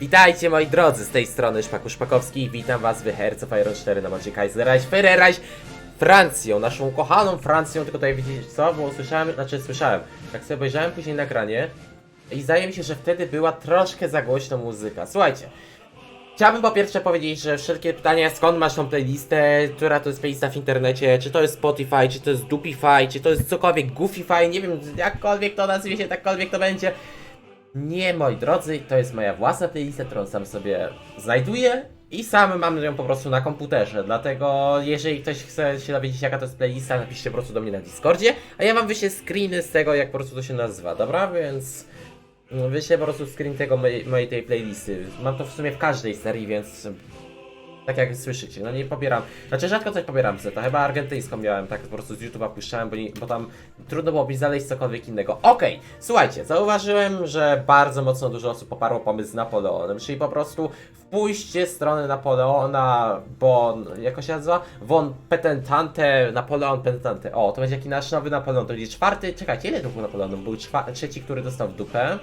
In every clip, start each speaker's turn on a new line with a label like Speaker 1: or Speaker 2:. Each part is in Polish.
Speaker 1: Witajcie moi drodzy, z tej strony Szpaku Szpakowski. Witam was w Herz of Iron 4 na mocie Kaiserreich Ferrereich Francją, naszą kochaną Francją, tylko tutaj widzicie co, bo usłyszałem, znaczy słyszałem, tak sobie obejrzałem później nagranie i zdaje mi się, że wtedy była troszkę za głośno muzyka. Słuchajcie, Chciałbym po pierwsze powiedzieć, że wszelkie pytania, skąd masz tą playlistę, która to jest playlista w internecie, czy to jest Spotify, czy to jest Dupify, czy to jest cokolwiek, Goofify, nie wiem, jakkolwiek to nazwie się, takkolwiek to będzie. Nie, moi drodzy, to jest moja własna playlista, którą sam sobie znajduję i sam mam ją po prostu na komputerze, dlatego jeżeli ktoś chce się dowiedzieć jaka to jest playlista, napiszcie po prostu do mnie na Discordzie, a ja wam wyślę screeny z tego, jak po prostu to się nazywa, dobra? Więc... No, Wyślę po prostu screen tego mojej, mojej tej playlisty. Mam to w sumie w każdej serii, więc tak jak słyszycie, no nie pobieram. Znaczy rzadko coś pobieram z to chyba argentyńską miałem, tak po prostu z YouTube'a puszczałem, bo, nie, bo tam trudno było mi znaleźć cokolwiek innego. Okej, słuchajcie, zauważyłem, że bardzo mocno dużo osób poparło pomysł z Napoleonem, czyli po prostu wpójście strony Napoleona, bon, jak się nazywa? Von Petentante, Napoleon Petentante. O, to będzie jaki nasz nowy Napoleon, to będzie czwarty, czekajcie, ile to był Napoleonów? Był trzeci, który dostał w dupę.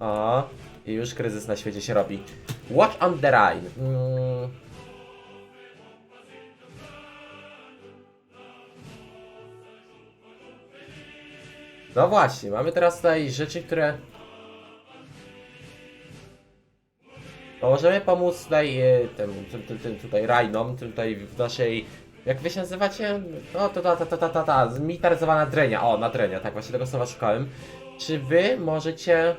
Speaker 1: O, i już kryzys na świecie się robi. Watch on the Rhine. Mm. No właśnie, mamy teraz tutaj rzeczy, które... No możemy pomóc tutaj e, tym, tym, tym, tym tutaj Rhinom, tym tutaj w naszej... Jak wy się nazywacie? No to ta ta ta ta ta, ta zmilitaryzowana drenia. O, na drenia, tak właśnie tego słowa szukałem. Czy wy możecie...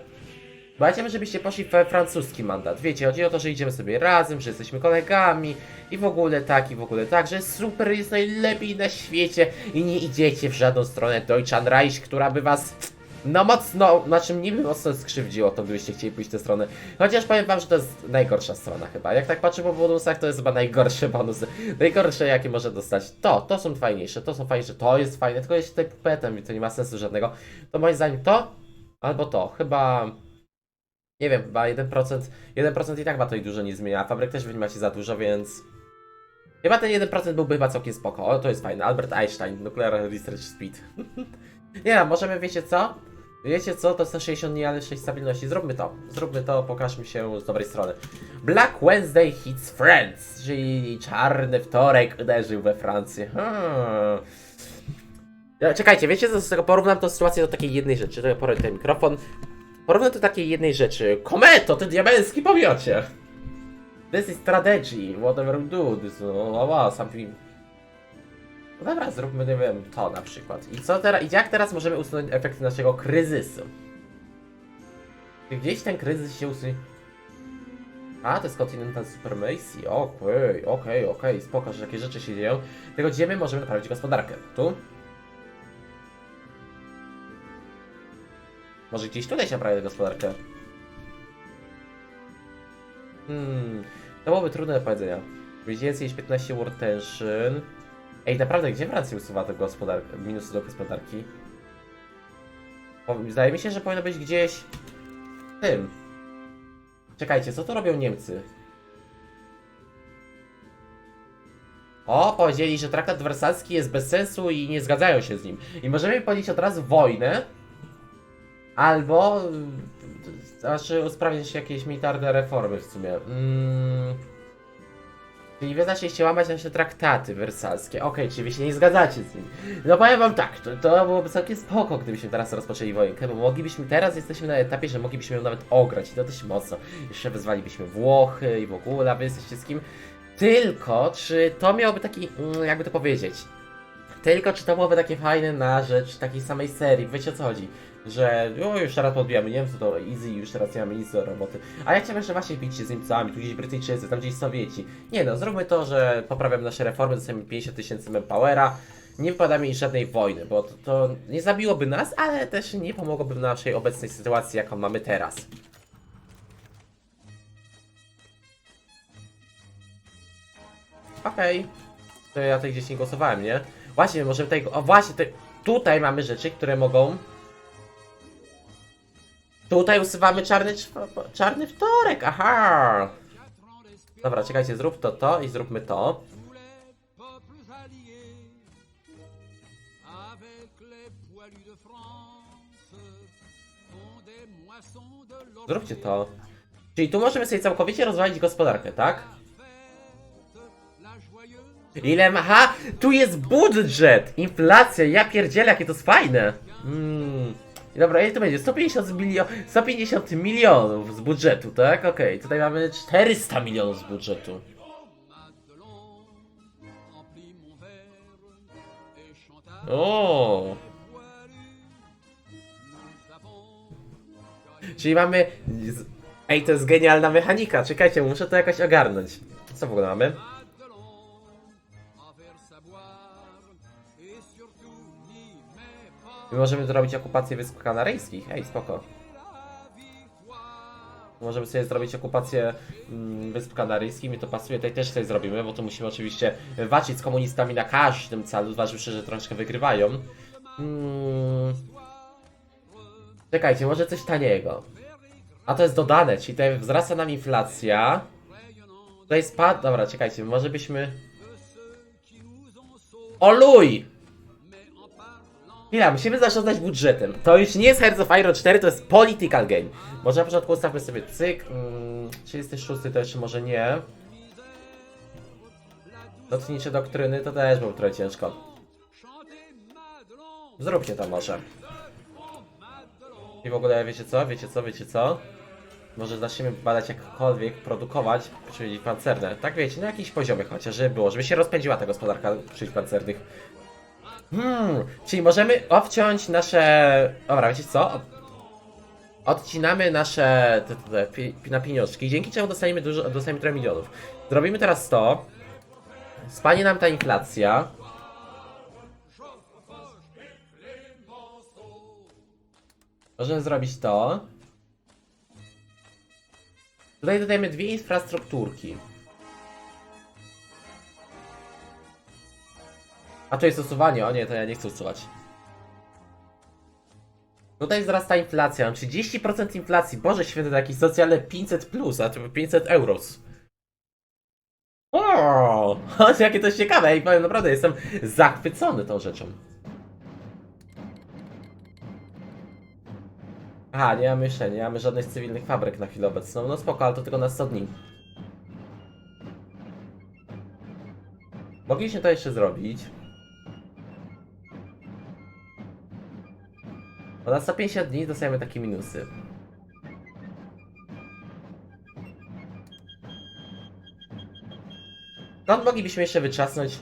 Speaker 1: Bo ja chciałbym, żebyście poszli we francuski mandat. Wiecie, chodzi o to, że idziemy sobie razem, że jesteśmy kolegami i w ogóle tak, i w ogóle tak, że super jest najlepiej na świecie i nie idziecie w żadną stronę Deutschland Reich, która by was no mocno, znaczy niby mocno skrzywdziło to, gdybyście chcieli pójść w tę stronę. Chociaż powiem wam, że to jest najgorsza strona chyba. Jak tak patrzę po bonusach, to jest chyba najgorsze bonusy. Najgorsze jakie może dostać. To, to są fajniejsze, to są fajniejsze, to jest fajne, tylko jest tutaj pupetem i to nie ma sensu żadnego. To moim zdaniem to, albo to. Chyba... Nie wiem, chyba 1%, 1% i tak ma to i dużo nie zmienia, a fabryk też nie macie za dużo, więc... Chyba ten 1% byłby chyba całkiem spoko, o to jest fajne, Albert Einstein, Nuclear Research Speed. nie no, możemy, wiecie co? Wiecie co, to jest 60 dni, ale 6 stabilności, zróbmy to, zróbmy to, pokażmy się z dobrej strony. Black Wednesday hits Friends, czyli czarny wtorek uderzył we Francję. Hmm. Ja, Czekajcie, wiecie co z tego porównam tą sytuację do takiej jednej rzeczy, porę ten mikrofon. Porównam do takiej jednej rzeczy. Kometo, ty diabelski pomiocie! This is strategy, whatever we do, this is something... No dobra, zróbmy, nie wiem, to na przykład. I co teraz, i jak teraz możemy usunąć efekty naszego kryzysu? Gdzieś ten kryzys się usunie? A, to jest Continental Supremacy, okej, okej, okej, spoko, że takie rzeczy się dzieją. Tylko gdzie my możemy naprawić gospodarkę? Tu? Może gdzieś tutaj się naprawia gospodarkę? Hmm, to byłoby trudne do powiedzenia. Więcej niż 15 World. Ej, naprawdę, gdzie Francja usuwa tę gospodarkę, minusy do gospodarki? Zdaje mi się, że powinno być gdzieś... w tym. Czekajcie, co tu robią Niemcy? O, powiedzieli, że traktat wersalski jest bez sensu i nie zgadzają się z nim. I możemy podjąć od razu wojnę, albo y, znaczy usprawnić jakieś militarne reformy w sumie. Mm. Czyli wy zaczęliście łamać nasze traktaty wersalskie. Okej, czyli wy się nie zgadzacie z nimi. No powiem wam tak, to, to byłoby całkiem spoko, gdybyśmy teraz rozpoczęli wojnę, bo moglibyśmy, teraz jesteśmy na etapie, że moglibyśmy ją nawet ograć i to dość mocno. Jeszcze wezwalibyśmy Włochy i w ogóle, a wy jesteście z kim? Tylko, czy to miałoby taki, mm, jakby to powiedzieć, tylko czy to byłoby takie fajne na rzecz takiej samej serii, wiecie o co chodzi? Że o, już teraz podbijamy Niemcy, to easy, już teraz nie mamy nic do roboty. A ja chciałbym, że właśnie bić się z Niemcami, tu gdzieś Brytyjczycy, tam gdzieś Sowieci. Nie no, zróbmy to, że poprawiamy nasze reformy, dostajemy 50 tysięcy manpowera, nie wypadamy żadnej wojny, bo to, to nie zabiłoby nas, ale też nie pomogłoby w naszej obecnej sytuacji, jaką mamy teraz. Okej. To ja tutaj gdzieś nie głosowałem, nie? Właśnie, może tutaj... O właśnie, tutaj mamy rzeczy, które mogą... Tutaj usuwamy czarny, czarny wtorek, aha! Dobra, czekajcie, zrób to, to i zróbmy to. Zróbcie to. Czyli tu możemy sobie całkowicie rozwalić gospodarkę, tak? Ile ma... Ha! Tu jest budżet! Inflacja, ja pierdzielę, jakie to jest fajne! Mm. Dobra, ile to będzie? 150 milionów, 150 milionów z budżetu, tak? Okej, tutaj mamy 400 milionów z budżetu. O, Czyli mamy... Ej, to jest genialna mechanika, czekajcie, muszę to jakoś ogarnąć. Co w ogóle mamy? My możemy zrobić okupację Wysp Kanaryjskich, ej, spoko. Możemy sobie zrobić okupację mm, Wysp Kanaryjskich, mi to pasuje, tutaj też sobie zrobimy, bo tu musimy oczywiście walczyć z komunistami na każdym celu, zważywszy, że troszkę wygrywają. Mm. Czekajcie, może coś taniego. A to jest dodane, czyli tutaj wzrasta nam inflacja. Tutaj spadł, dobra, czekajcie, może byśmy... Oluj! Chwila, musimy zarządzać budżetem. To już nie jest Hearts of Iron 4, to jest political game. Może na początku ustawmy sobie cyk. Mm, 36 to jeszcze może nie. Lotnicze doktryny to też było trochę ciężko. Zróbcie to może. I w ogóle wiecie co, wiecie co, wiecie co? Może zaczniemy badać jakkolwiek, produkować, czyli pancerne. Tak wiecie, na jakimś poziomie chociaż, żeby było, żeby się rozpędziła ta gospodarka czyli pancernych. Hmm, czyli możemy obciąć nasze... Dobra, wiecie co? Odcinamy nasze te, te, te, pi, na pieniążki, dzięki czemu dostaniemy dużo, dostaniemy trochę milionów. Zrobimy teraz to. Spanie nam ta inflacja. Możemy zrobić to. Tutaj dodajemy dwie infrastrukturki. A to jest usuwanie, o nie, to ja nie chcę usuwać. Tutaj wzrasta inflacja, mam 30% inflacji. Boże święty, to jakieś socjalne 500 plus, a to 500 euros. O, jakie to ciekawe i powiem naprawdę, jestem zachwycony tą rzeczą. Aha, nie mamy jeszcze, nie mamy żadnych cywilnych fabryk na chwilę obecną. No spoko, ale to tylko na 100 dni. Mogliśmy to jeszcze zrobić. Bo na 150 dni dostajemy takie minusy. Stąd moglibyśmy jeszcze wyczasnąć.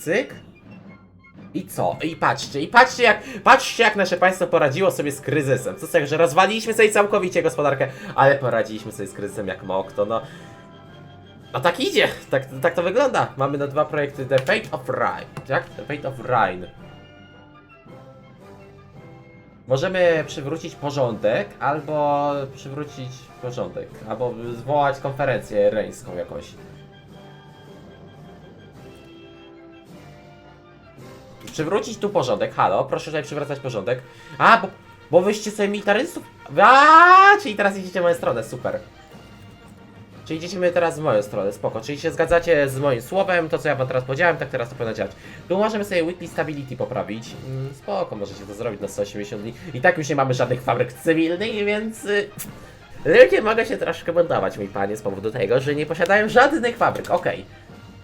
Speaker 1: Cyk. I co? I patrzcie, i patrzcie jak, patrzcie jak nasze państwo poradziło sobie z kryzysem. Co tak, że rozwaliliśmy sobie całkowicie gospodarkę, ale poradziliśmy sobie z kryzysem jak mokto, no. No tak idzie, tak, tak to wygląda. Mamy na dwa projekty The Fate of Rhine, tak? The Fate of Rhine. Możemy przywrócić porządek, albo przywrócić porządek, albo zwołać konferencję reńską jakąś. Przywrócić tu porządek, halo, proszę tutaj przywracać porządek. A, bo, bo wyście sobie militarystów... A, czyli teraz idziecie w moją stronę, super. Czyli idziemy teraz w moją stronę, spoko. Czyli się zgadzacie z moim słowem, to co ja wam teraz powiedziałem, tak teraz to powinno działać. Tu możemy sobie weekly stability poprawić. Mm, spoko, możecie to zrobić na 180 dni. I tak już nie mamy żadnych fabryk cywilnych, więc... Y, ludzie mogę się troszkę buntować, mój panie, z powodu tego, że nie posiadają żadnych fabryk. Okej.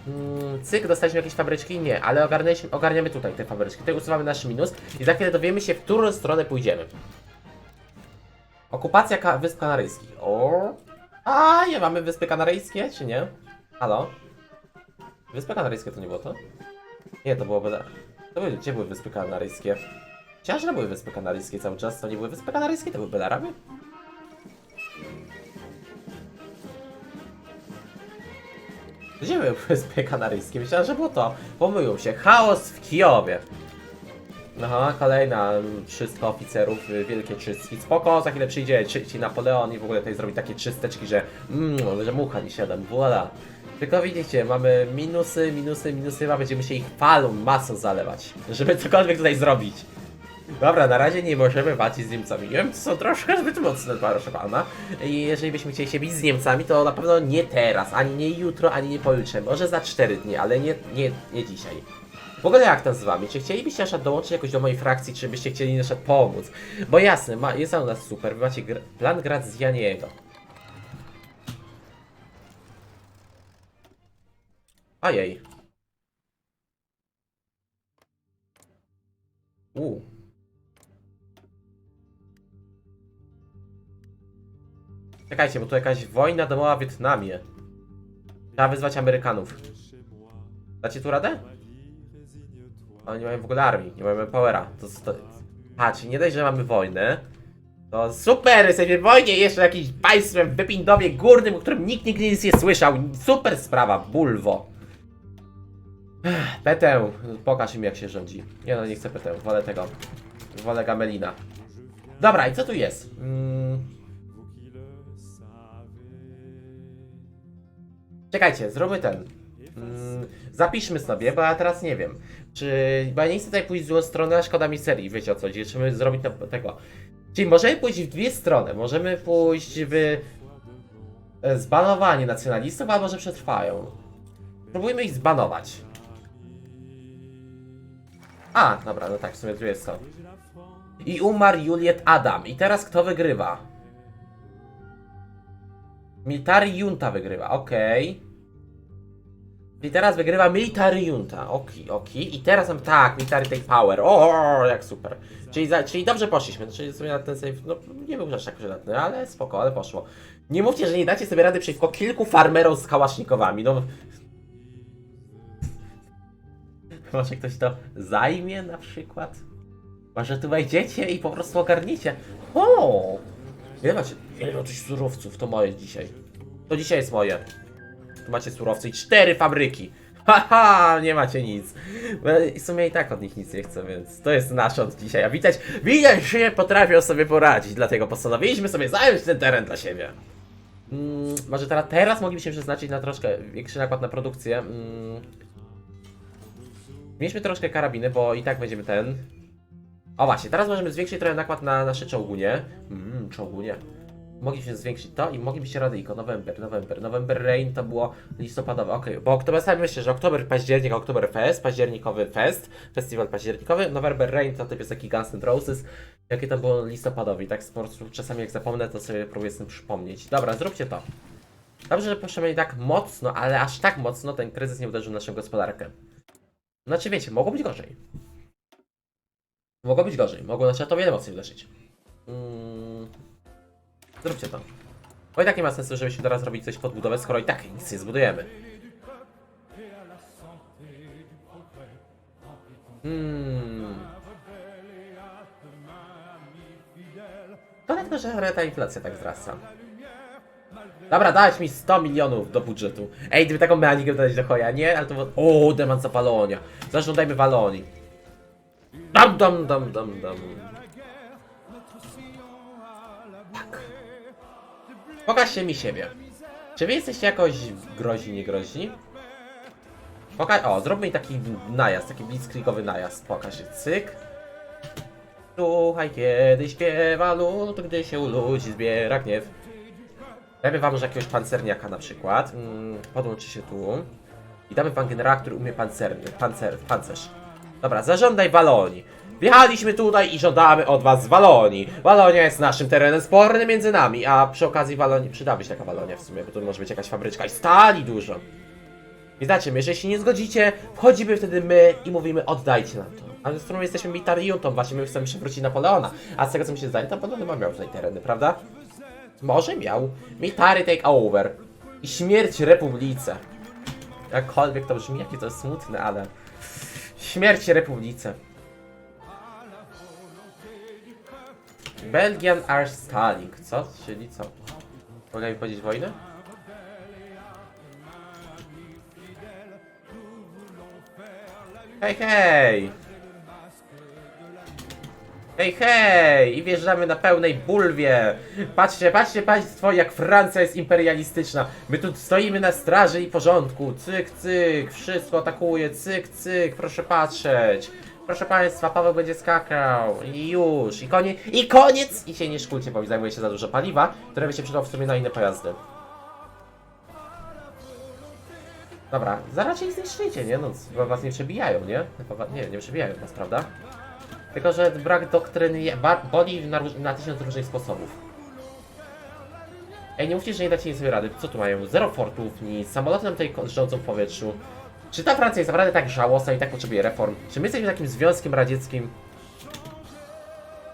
Speaker 1: Mm, cyk, dostaliśmy jakieś fabryczki? Nie, ale ogarniamy tutaj te fabryczki. Tutaj usuwamy nasz minus i za chwilę dowiemy się, w którą stronę pójdziemy. Okupacja Wysp Kanaryjskich. O. A, nie mamy Wyspy Kanaryjskie, czy nie? Halo? Wyspy Kanaryjskie to nie było to? Nie, to było Bedar. To były, gdzie były Wyspy Kanaryjskie? Chciałem, że były Wyspy Kanaryjskie cały czas, to nie były Wyspy Kanaryjskie, to były Bedaraby? Gdzie były Wyspy Kanaryjskie? Myślałem, że było to. Pomylił się. Chaos w Kijowie. Aha, kolejna mm, 300 oficerów, y, wielkie czystki. Spoko, za chwilę przyjdzie trzeci Napoleon i w ogóle tutaj zrobi takie czysteczki, że mmm, że mucha nie siadam, voila. Tylko widzicie, mamy minusy, minusy, minusy, a będziemy się ich falą, masą zalewać, żeby cokolwiek tutaj zrobić. Dobra, na razie nie możemy walczyć z Niemcami. Niemcy są troszkę zbyt mocne, proszę pana. I jeżeli byśmy chcieli się bić z Niemcami, to na pewno nie teraz, ani nie jutro, ani nie pojutrze. Może za 4 dni, ale nie, nie, nie dzisiaj. W ogóle jak tam z wami? Czy chcielibyście na dołączyć jakoś do mojej frakcji, czy byście chcieli na pomóc? Bo jasne, ma, jest u nas super, wy macie gr plan Grazianiego. Ojej. U. Czekajcie, bo tu jakaś wojna domowa w Wietnamie. Trzeba wyzwać Amerykanów. Dacie tu radę? Oni nie mają w ogóle armii, nie mają powera. To, to... Patrz, nie dość, że mamy wojnę. To super, jesteśmy w wojnie jeszcze jakimś państwem w Wypindowie Górnym, o którym nikt nigdy nic nie słyszał. Super sprawa, bulwo. Petę, pokaż im jak się rządzi. Nie no, nie chcę Petę, wolę tego. Wolę Gamelina. Dobra, i co tu jest? Mm. Czekajcie, zróbmy ten. Mm, zapiszmy sobie, bo ja teraz nie wiem. Czy. Bo ja nie chcę tutaj pójść w złą stronę, a szkoda mi serii, wiecie o co chodzi. My zrobić to, tego. Czyli możemy pójść w dwie strony. Możemy pójść w. e, Zbanowanie nacjonalistów, albo że przetrwają. Spróbujmy ich zbanować. A, dobra, no tak, w sumie tu jest to. I umarł Juliet Adam. I teraz kto wygrywa? Military Junta wygrywa, okej. I teraz wygrywa Military Junta, oki, oki. I teraz mam, tak, Military Take Power, o, jak super. Czyli, za, czyli dobrze poszliśmy, czyli sobie na ten save, no nie był aż tak przydatny, ale spoko, ale poszło. Nie mówcie, że nie dacie sobie rady przeciwko kilku farmerom z kałasznikowami, no. Może ktoś to zajmie na przykład? Może tu wejdziecie i po prostu ogarniecie. O! Ile macie? Ile macie surowców? To moje dzisiaj. To dzisiaj jest moje. Tu macie surowce i cztery fabryki. Haha, nie macie nic. W sumie i tak od nich nic nie chcę, więc to jest nasz od dzisiaj. A widać, widać, że nie potrafią sobie poradzić, dlatego postanowiliśmy sobie zająć ten teren dla siebie. Mm, może teraz, teraz moglibyśmy przeznaczyć na troszkę większy nakład na produkcję. Mm. Mieliśmy troszkę karabiny, bo i tak będziemy ten. O właśnie, teraz możemy zwiększyć trochę nakład na nasze czołgunie. Mmm, czołgunie. Mogliśmy zwiększyć to i moglibyście radyjko. November, November. November Rain to było listopadowe. Okej, bo oktober, sam myślę, że oktober, październik, oktober fest, październikowy fest, festiwal październikowy. November Rain to te piosenki Guns N' Roses. Jakie to było listopadowe i tak po prostu czasami jak zapomnę, to sobie próbuję z tym przypomnieć. Dobra, zróbcie to. Dobrze, że przynajmniej tak mocno, ale aż tak mocno ten kryzys nie uderzył w naszą gospodarkę. Znaczy wiecie, mogło być gorzej. Mogło być gorzej, mogło na to wiele mocniej uderzyć. Mm. Zróbcie to. Bo i tak nie ma sensu, żebyśmy teraz robić coś pod budowę, skoro i tak nic nie zbudujemy. Hmm. To dlatego, że ta inflacja tak wzrasta. Dobra, dałeś mi 100 milionów do budżetu. Ej, gdyby taką mechanikę dać do choja, nie? Ale to... O, demon za Palonia. Zażądajmy Walonii. Dam, dam, dam, dam, dam. Pokażcie mi siebie. Czy wy jesteście jakoś groźni, nie groźni? Poka o, zróbmy taki najazd, taki blitzkrigowy najazd. Pokaż się, cyk. Słuchaj, kiedy śpiewa lud, gdy się u ludzi zbiera gniew. Dajmy wam może jakiegoś pancerniaka na przykład. Mm, podłączy się tu. I damy wam generała, który umie pancerny, pancer, pancerz. Dobra, zażądaj Walonii. Wjechaliśmy tutaj i żądamy od was Walonii. Walonia jest naszym terenem spornym między nami, a przy okazji Walonii przydałaby się taka Walonia w sumie, bo tu może być jakaś fabryczka i stali dużo. I znacie, my, jeżeli się nie zgodzicie, wchodzimy wtedy my i mówimy oddajcie nam to. Ale z którą jesteśmy militariutą, właśnie my chcemy przywrócić Napoleona. A z tego co mi się zdaje, to Napoleon miał tutaj tereny, prawda? Może miał. Military take over. I śmierć Republice. Jakkolwiek to brzmi, jakie to jest smutne, ale... Śmierć Republice. Belgian are stalling. Co? Czyli co? Mogę mi powiedzieć wojnę? Hej, hej! Hej, hej! I wjeżdżamy na pełnej bulwie! Patrzcie, patrzcie państwo, jak Francja jest imperialistyczna. My tu stoimy na straży i porządku. Cyk, cyk, wszystko atakuje. Cyk, cyk, proszę patrzeć. Proszę państwa, Paweł będzie skakał. I już. I koniec. I koniec! I się nie szkulcie, bo mi zajmuje się za dużo paliwa, które by się przydało w sumie na inne pojazdy. Dobra, zaraz ich zniszczycie, nie? No, chyba was nie przebijają, nie? Nie, nie przebijają was, prawda? Tylko, że brak doktryny boli na, na tysiąc różnych sposobów. Ej, nie mówcie, że nie dacie sobie rady. Co tu mają? Zero fortów, nic. Samoloty nam tutaj rządzą w powietrzu. Czy ta Francja jest naprawdę tak żałosna i tak potrzebuje reform? Czy my jesteśmy takim związkiem radzieckim?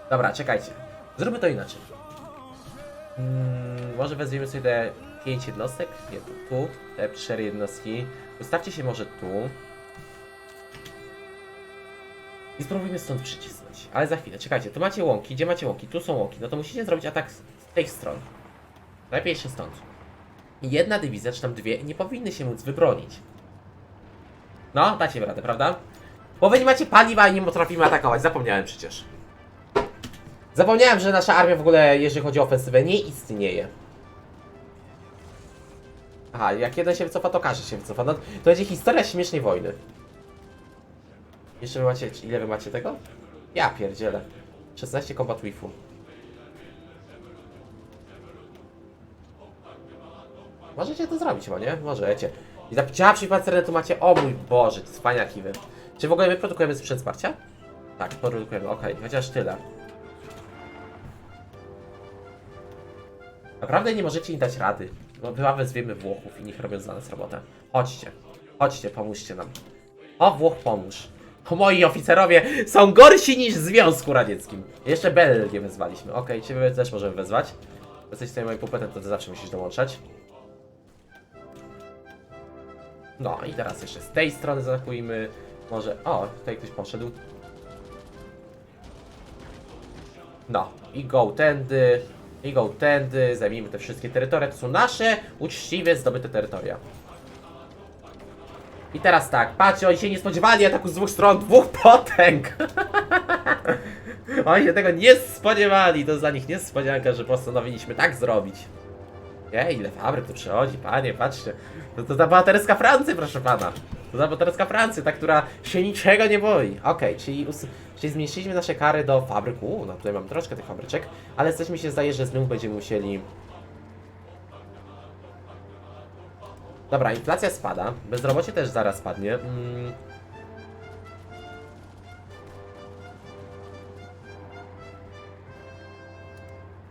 Speaker 1: Dobra, czekajcie. Zróbmy to inaczej. Mm, może wezwiemy sobie te 5 jednostek? Nie, tu, tu. Te 4 jednostki. Ustawcie się może tu. I spróbujmy stąd przycisnąć. Ale za chwilę, czekajcie, tu macie łąki. Gdzie macie łąki? Tu są łąki. No to musicie zrobić atak z tej strony. Lepiej jeszcze stąd. Jedna dywizja, czy tam dwie, nie powinny się móc wybronić. No, dacie radę, prawda? Bo wy nie macie paliwa i nie potrafimy atakować. Zapomniałem przecież. Zapomniałem, że nasza armia w ogóle, jeżeli chodzi o ofensywę, nie istnieje. Aha, jak jeden się wycofa, to każdy się wycofa. No, to będzie historia śmiesznej wojny. Jeszcze wy macie, ile wy macie tego? Ja pierdzielę. 16 combat wifu. Możecie to zrobić chyba, nie? Możecie. I za ciapsi pancerne tu macie, o mój Boże, cwaniaki wy. Czy w ogóle my produkujemy sprzęt wsparcia? Tak, produkujemy, okej, chociaż tyle. Naprawdę nie możecie im dać rady. No chyba wezwiemy Włochów i niech robią za nas robotę. Chodźcie, chodźcie, pomóżcie nam. O, Włoch pomóż. O, moi oficerowie są gorsi niż w Związku Radzieckim. Jeszcze Belgię wezwaliśmy. Okej, ciebie też możemy wezwać. Jesteś tutaj moim pupetem, to ty zawsze musisz dołączać. No i teraz jeszcze z tej strony zaatakujmy. Może. O, tutaj ktoś poszedł. No, i go tędy, i go tędy, zajmijmy te wszystkie terytoria. To są nasze uczciwie zdobyte terytoria. I teraz tak, patrzcie, oni się nie spodziewali ataku z dwóch stron, dwóch potęg! oni się tego nie spodziewali, to dla nich niespodzianka, że postanowiliśmy tak zrobić. Ej, ile fabryk tu przychodzi, panie, patrzcie. To, to ta bohaterska Francja, proszę pana. To ta bohaterska Francja, ta, która się niczego nie boi. Okej, czyli, us- czyli zmniejszyliśmy nasze kary do fabryk. Uuu, no tutaj mam troszkę tych fabryczek, ale mi się zdaje, że znów będziemy musieli... Dobra, inflacja spada, bezrobocie też zaraz spadnie. Mm.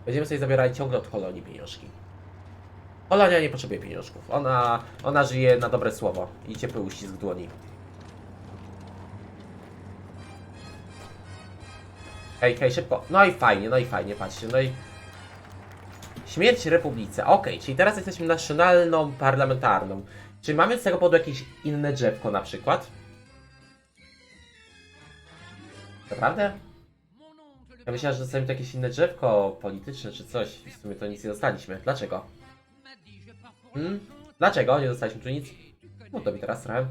Speaker 1: Będziemy sobie zabierali ciągle od kolonii pieniążki. Polonia nie potrzebuje pieniążków. Ona, ona żyje na dobre słowo i ciepły uścisk dłoni. Hej, hej, szybko. No i fajnie, no i fajnie, patrzcie, no i... Śmierć Republice. Okej, czyli teraz jesteśmy nacjonalną parlamentarną. Czy mamy z tego powodu jakieś inne drzewko na przykład? Naprawdę? Ja myślałem, że dostaniemy jakieś inne drzewko polityczne czy coś. W sumie to nic nie dostaliśmy. Dlaczego? Hmm? Dlaczego nie dostaliśmy tu nic? No to mi teraz trochę.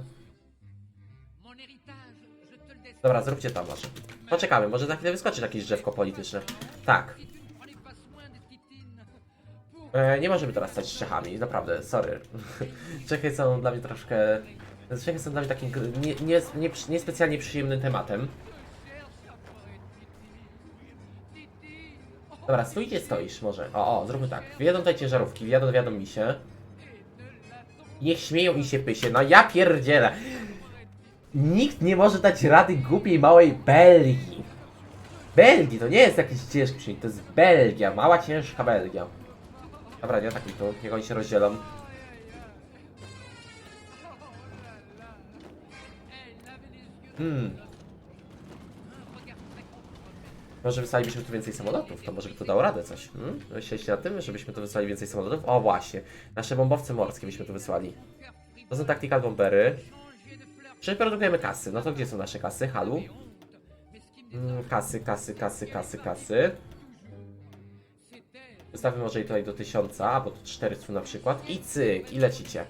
Speaker 1: Dobra, zróbcie to może. Poczekamy, może za chwilę wyskoczy jakieś drzewko polityczne. Tak. E, nie możemy teraz stać z Czechami, naprawdę, sorry. Czechy są dla mnie troszkę... Czechy są dla mnie takim nie, nie, nie, niespecjalnie przyjemnym tematem. Dobra, stój gdzie stoisz może. O, o, zróbmy tak. Wjadą tutaj ciężarówki, wjadą, wjadą mi się. Niech śmieją i się pysie. No ja pierdzielę. Nikt nie może dać rady głupiej małej Belgii. Belgii to nie jest jakiś ciężki to jest Belgia, mała ciężka Belgia. Dobra, nie atakuj tu, niech oni się rozdzielą. Hmm. Może wysłalibyśmy tu więcej samolotów, to może by to dało radę coś. Hmm? Myśleliście nad tym, żebyśmy tu wysłali więcej samolotów? O właśnie, nasze bombowce morskie byśmy tu wysłali. To są tactical bombery. Czy produkujemy kasy? No to gdzie są nasze kasy? Halu? Mm, kasy, kasy, kasy, kasy, kasy. Wystawmy może i tutaj do 1000, albo do 400 na przykład. I cyk, i lecicie.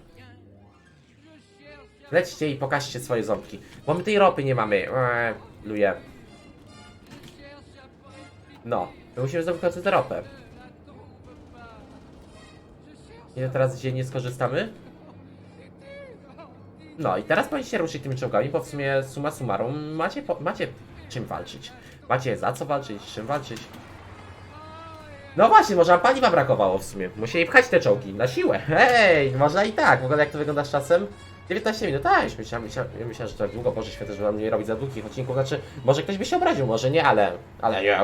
Speaker 1: Lećcie i pokażcie swoje ząbki. Bo my tej ropy nie mamy. Eee, luje. No, my musimy końcu tę ropę. Ile teraz dziennie skorzystamy? No i teraz powinniście ruszyć tymi czołgami, bo w sumie suma summarum macie, macie czym walczyć. Macie za co walczyć, czym walczyć. No właśnie, może wam paliwa brakowało w sumie. Musieli pchać te czołgi na siłę. Hej, można i tak. W ogóle jak to wygląda z czasem? 19 minut, tak, już myślałem, myślałem, ja myślałem, że tak długo, Boże Święty, że nam nie robić za długich odcinków, znaczy, może ktoś by się obraził, może nie, ale, ale nie,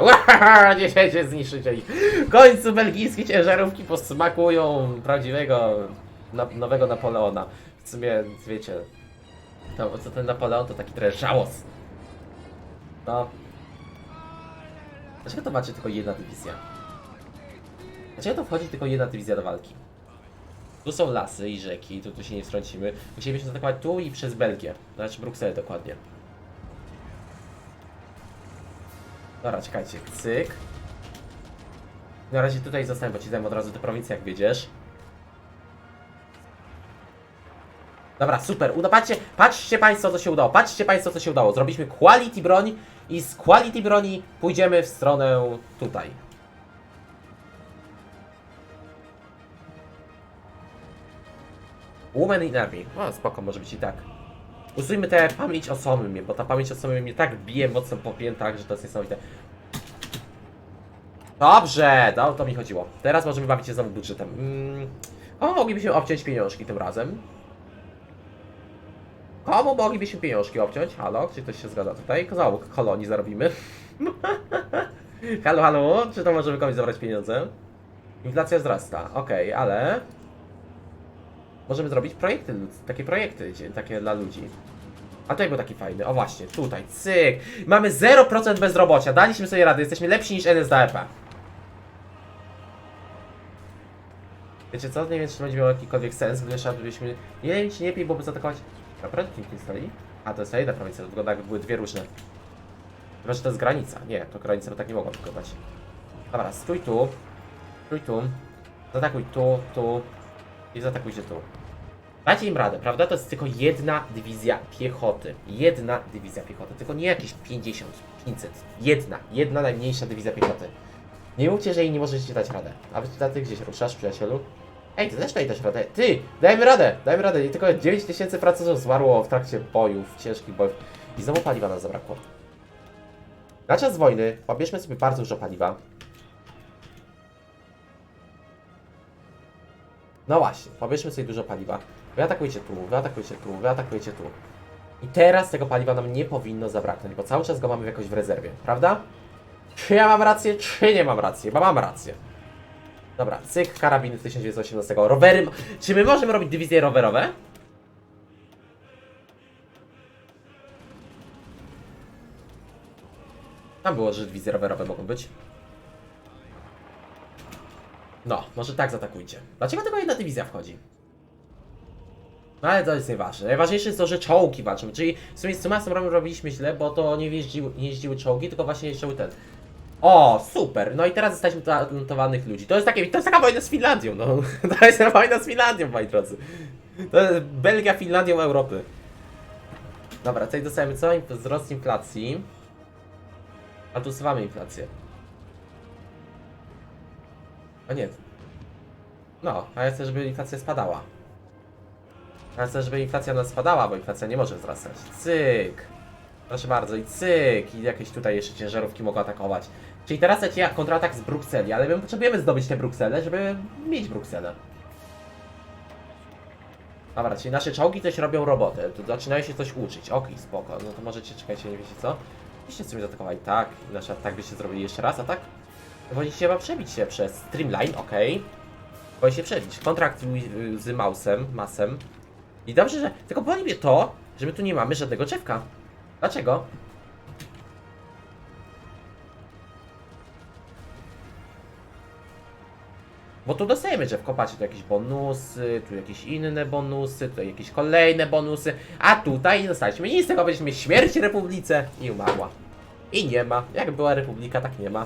Speaker 1: nie wiecie, zniszczycie ich. W końcu belgijskie ciężarówki posmakują prawdziwego, na, nowego Napoleona. W sumie, wiecie, to, co ten Napoleon to taki trochę żałos. No. Dlaczego to macie tylko jedna dywizja? Dlaczego to wchodzi tylko jedna dywizja do walki? Tu są lasy i rzeki, tu, tu się nie wtrącimy. Musielibyśmy zaatakować tu i przez Belgię. Znaczy Brukselę dokładnie. Dobra, czekajcie. Cyk. Na razie tutaj zostałem, bo ci dałem od razu do prowincji, jak wiedziesz. Dobra, super. Uda, patrzcie, patrzcie Państwo, co się udało. Patrzcie Państwo, co się udało. Zrobiliśmy quality broń i z quality broni pójdziemy w stronę tutaj. Woman in Army. O, spoko, może być i tak. Usujmy tę pamięć o samym, bo ta pamięć o samym mnie tak bije mocno po piętach, że to jest niesamowite. Dobrze, no, to mi chodziło. Teraz możemy bawić się znowu budżetem. Mm. O, moglibyśmy obciąć pieniążki tym razem. Komu moglibyśmy pieniążki obciąć? Halo, czy ktoś się zgadza tutaj? Znowu kolonii zarobimy. halo, halo, czy to możemy komuś zabrać pieniądze? Inflacja wzrasta, okej, ale... Możemy zrobić projekty, takie projekty, takie dla ludzi. A tutaj był taki fajny, o właśnie, tutaj, cyk. Mamy 0% bezrobocia, daliśmy sobie radę, jesteśmy lepsi niż NSDAP. Wiecie co, nie wiem czy to będzie miało jakikolwiek sens, gdyż byśmy, nie wiem czy nie lepiej byłoby zaatakować... Naprawdę nikt nie stoi? A, to jest jedna prowincja, to wygląda jakby były dwie różne. Chyba, że to jest granica. Nie, to granica by tak nie mogła wyglądać. Dobra, stój tu. Stój tu. Zaatakuj tu, tu. I zaatakujcie tu. Dajcie im radę, prawda? To jest tylko jedna dywizja piechoty. Jedna dywizja piechoty. Tylko nie jakieś 50, 500. Jedna. Jedna najmniejsza dywizja piechoty. Nie mówcie, że jej nie możecie dać radę. A wy ty gdzieś ruszasz, przyjacielu? Ej, ty też tutaj dasz radę. Ty! Dajmy radę! Dajmy radę. I tylko 9 tysięcy Francuzów zmarło w trakcie bojów, ciężkich bojów. I znowu paliwa nam zabrakło. Na czas wojny pobierzmy sobie bardzo dużo paliwa. No właśnie, pobierzmy sobie dużo paliwa. Wy atakujcie tu, wy atakujcie tu, wy atakujcie tu. I teraz tego paliwa nam nie powinno zabraknąć, bo cały czas go mamy jakoś w rezerwie, prawda? Czy ja mam rację, czy nie mam racji? Bo mam rację. Dobra, cyk, karabiny 1918. Rowery. Czy my możemy robić dywizje rowerowe? Tam było, że dywizje rowerowe mogą być. No, może tak zaatakujcie. Dlaczego tylko jedna dywizja wchodzi? No ale to jest nieważne. Najważniejsze jest to, że czołgi walczą. Czyli w sumie z Sumasem robiliśmy źle, bo to nie jeździły, nie jeździły czołgi, tylko właśnie jeździły ten. O, super. No i teraz zostaliśmy talentowanych ludzi. To jest, takie, to jest taka wojna z Finlandią, no. To jest wojna z Finlandią, moi drodzy. To jest Belgia Finlandią Europy. Dobra, tutaj dostajemy co? Wzrost inflacji. A tu inflację. A nie. No, a ja chcę, żeby inflacja spadała. A ja chcę, żeby inflacja nas spadała, bo inflacja nie może wzrastać. Cyk. Proszę bardzo, i cyk. I jakieś tutaj jeszcze ciężarówki mogą atakować. Czyli teraz leci jak kontratak z Brukseli, ale my potrzebujemy zdobyć tę Brukselę, żeby mieć Brukselę. Dobra, czyli nasze czołgi coś robią robotę, tu zaczynają się coś uczyć. Okej, spoko, no to możecie, czekajcie, nie wiecie co? Byście sobie zaatakowali, tak, nasz atak byście zrobili jeszcze raz, a tak? Powinniście chyba przebić się przez Streamline, okej. Powinniście się przebić. Kontrakt z Mausem, Masem. I dobrze, że... Tylko boli mnie to, że my tu nie mamy żadnego drzewka. Dlaczego? Bo tu dostajemy drzewko, patrzcie, tu jakieś bonusy, tu jakieś inne bonusy, tutaj jakieś kolejne bonusy, a tutaj dostaliśmy nic z tego, będziemy śmierć Republice i umarła. I nie ma. Jak była Republika, tak nie ma.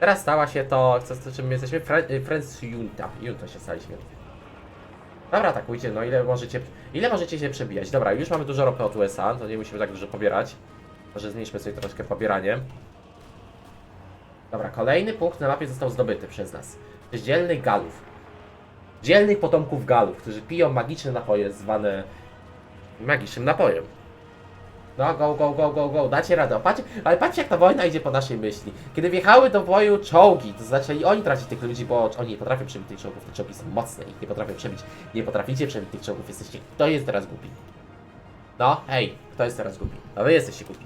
Speaker 1: Teraz stała się to, co, co czym my jesteśmy, y, Friends Junta. Junta się staliśmy. Dobra, atakujcie, no ile możecie, ile możecie się przebijać? Dobra, już mamy dużo ropy od USA, to nie musimy tak dużo pobierać. Może zmniejszmy sobie troszkę pobieranie. Dobra, kolejny punkt na mapie został zdobyty przez nas. Przez dzielnych Galów. Dzielnych potomków Galów, którzy piją magiczne napoje zwane magicznym napojem. No, go, go, go, go, go, dacie radę. O, Patrzcie, ale patrzcie jak ta wojna idzie po naszej myśli. Kiedy wjechały do boju czołgi, to zaczęli oni tracić tych ludzi, bo oni nie potrafią przebić tych czołgów. Te czołgi są mocne, ich nie potrafią przebić. Nie potraficie przebić tych czołgów, jesteście... Kto jest teraz głupi? No, hej, kto jest teraz głupi? No wy jesteście głupi.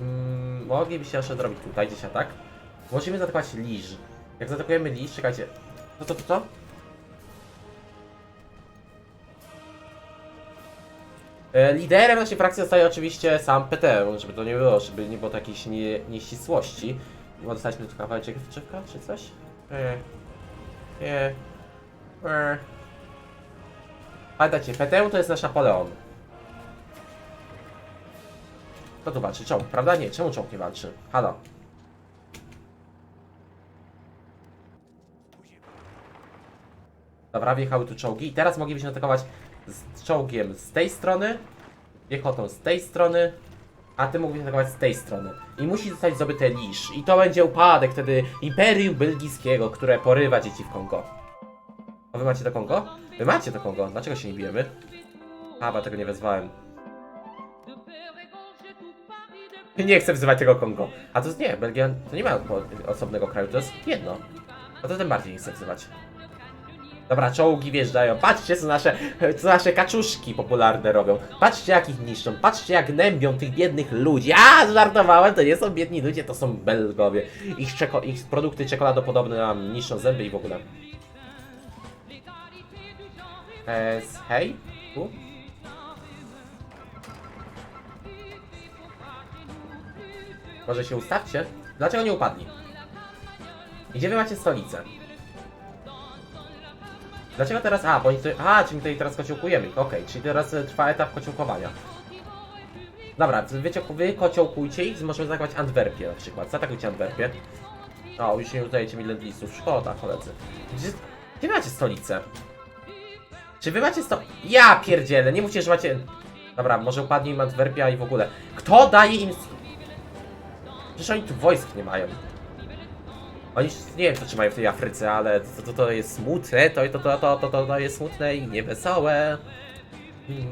Speaker 1: Mm, moglibyście jeszcze zrobić tutaj gdzieś atak. Musimy zaatakować liż. Jak zaatakujemy liż, czekajcie. Co, co, co, co? Liderem naszej frakcji zostaje oczywiście sam PT, żeby to nie było, żeby nie było to jakiejś nie, nieścisłości. Bo dostaliśmy tu kawałeczek drzewka czy coś? E, nie. E. Pamiętajcie, PT to jest nasz Napoleon. Kto tu walczy? Czołg, prawda? Nie, czemu czołg nie walczy? Halo. Dobra, wjechały tu czołgi i teraz moglibyśmy atakować z czołgiem z tej strony, piechotą z tej strony, a ty mógłbyś atakować z tej strony. I musi zostać zdobyte lisz. I to będzie upadek wtedy Imperium Belgijskiego, które porywa dzieci w Kongo. A wy macie to Kongo? Wy macie to Kongo. Dlaczego się nie bijemy? A, bo tego nie wezwałem. Nie chcę wzywać tego Kongo. A to jest nie, Belgia to nie ma osobnego kraju, to jest jedno. A to tym bardziej nie chcę wzywać. Dobra, czołgi wjeżdżają. Patrzcie, co nasze, co nasze kaczuszki popularne robią. Patrzcie, jak ich niszczą. Patrzcie, jak nębią tych biednych ludzi. A, żartowałem, to nie są biedni ludzie, to są Belgowie. Ich, czeko, ich produkty czekoladopodobne nam niszczą zęby i w ogóle. Es, hej? Tu? Może się ustawcie? Dlaczego nie upadli? Gdzie wy macie stolicę? Dlaczego teraz? A, bo oni tutaj. A, czyli tutaj teraz kociołkujemy. Okej, czyli teraz e, trwa etap kociołkowania. Dobra, wiecie, wy kociołkujcie ich, możemy zaatakować Antwerpię na przykład. Zaatakujcie Antwerpię. O, już nie udajecie mi lendlistów. Szkoda, koledzy. Gdzie, gdzie macie stolicę? Czy wy macie sto... Ja pierdzielę, nie mówcie, że macie... Dobra, może upadnie im Antwerpia i w ogóle. Kto daje im... Przecież oni tu wojsk nie mają. Oni nie wiem, co trzymają w tej Afryce, ale to, to, to jest smutne, to, to, to, to, to, to, jest smutne i niewesołe. Mm.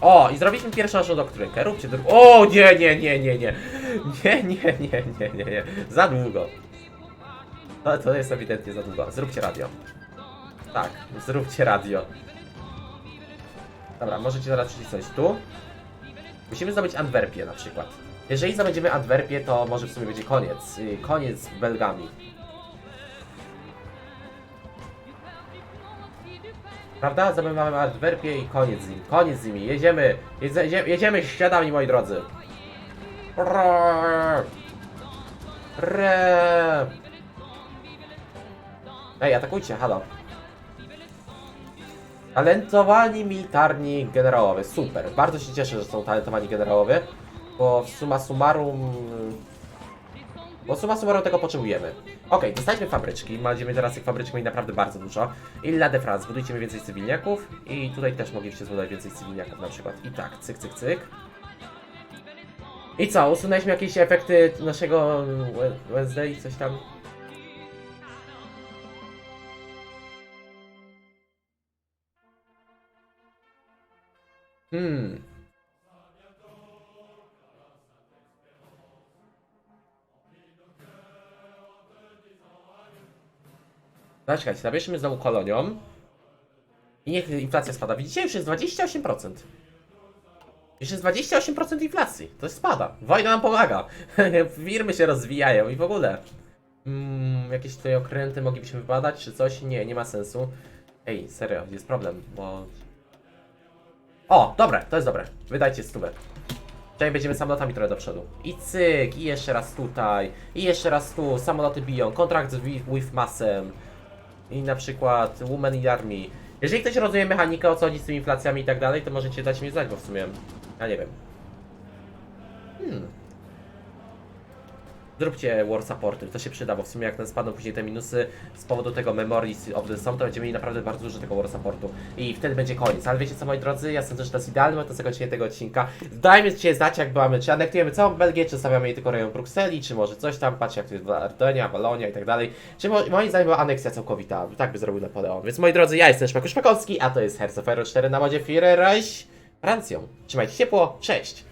Speaker 1: O, i zrobiliśmy pierwszą naszą doktrynkę. Róbcie drugą. O, nie, nie, nie, nie, nie. Nie, nie, nie, nie, nie, nie. Za długo. To, to jest ewidentnie za długo. Zróbcie radio. Tak, zróbcie radio. Dobra, możecie zaraz przycisnąć tu. Musimy zdobyć Antwerpię na przykład. Jeżeli zdobędziemy Antwerpię, to może w sumie będzie koniec. y, Koniec z Belgami. Prawda? Zdobywamy Antwerpię i koniec z nim. Koniec z nimi. Jedziemy. Jedzie, jedzie- jedziemy śladami, moi drodzy. Rrrr. Rrrr. Ej, atakujcie, halo. Talentowani militarni generałowie, super. Bardzo się cieszę, że są talentowani generałowie, bo w summa summarum... Bo summa summarum tego potrzebujemy. Okej, dostaliśmy fabryczki, będziemy teraz tych fabryczek mieli naprawdę bardzo dużo. Illa de France, mi więcej cywilniaków i tutaj też mogliście zbudować więcej cywilniaków na przykład. I tak, cyk, cyk, cyk. I co, usunęliśmy jakieś efekty naszego Wednesday i coś tam? Hmm. Zaczekajcie, zabierzmy znowu kolonią. I niech inflacja spada. Widzicie, już jest 28%. Już jest 28% inflacji. To spada. Wojna nam pomaga. Firmy się rozwijają i w ogóle. Mm, jakieś tutaj okręty moglibyśmy wypadać, czy coś? Nie, nie ma sensu. Ej, serio, jest problem, bo... O, dobre, to jest dobre. Wydajcie stówę. Tutaj będziemy samolotami trochę do przodu. I cyk, i jeszcze raz tutaj, i jeszcze raz tu, samoloty biją, kontrakt z Wi- with Massem. I na przykład Women in Army. Jeżeli ktoś rozumie mechanikę, o co chodzi z tymi inflacjami i tak dalej, to możecie dać mi znać, bo w sumie ja nie wiem. Hmm. Zróbcie war supporty, to się przyda, bo w sumie jak spadną później te minusy z powodu tego Memories of the Storm, to będziemy mieli naprawdę bardzo dużo tego war supportu i wtedy będzie koniec. Ale wiecie co moi drodzy, ja sądzę, że to jest idealny moment na zakończenie tego odcinka. Dajmy się znać jak mamy, czy anektujemy całą Belgię, czy stawiamy jej tylko rejon Brukseli, czy może coś tam, patrzcie jak to jest Ardonia, Walonia i tak dalej. Czy mo moim zdaniem była aneksja całkowita, tak by zrobił Napoleon. Więc moi drodzy, ja jestem Szpaku Szpakowski, a to jest Iron 4 na modzie Führerreich. Francją. Trzymajcie ciepło, cześć!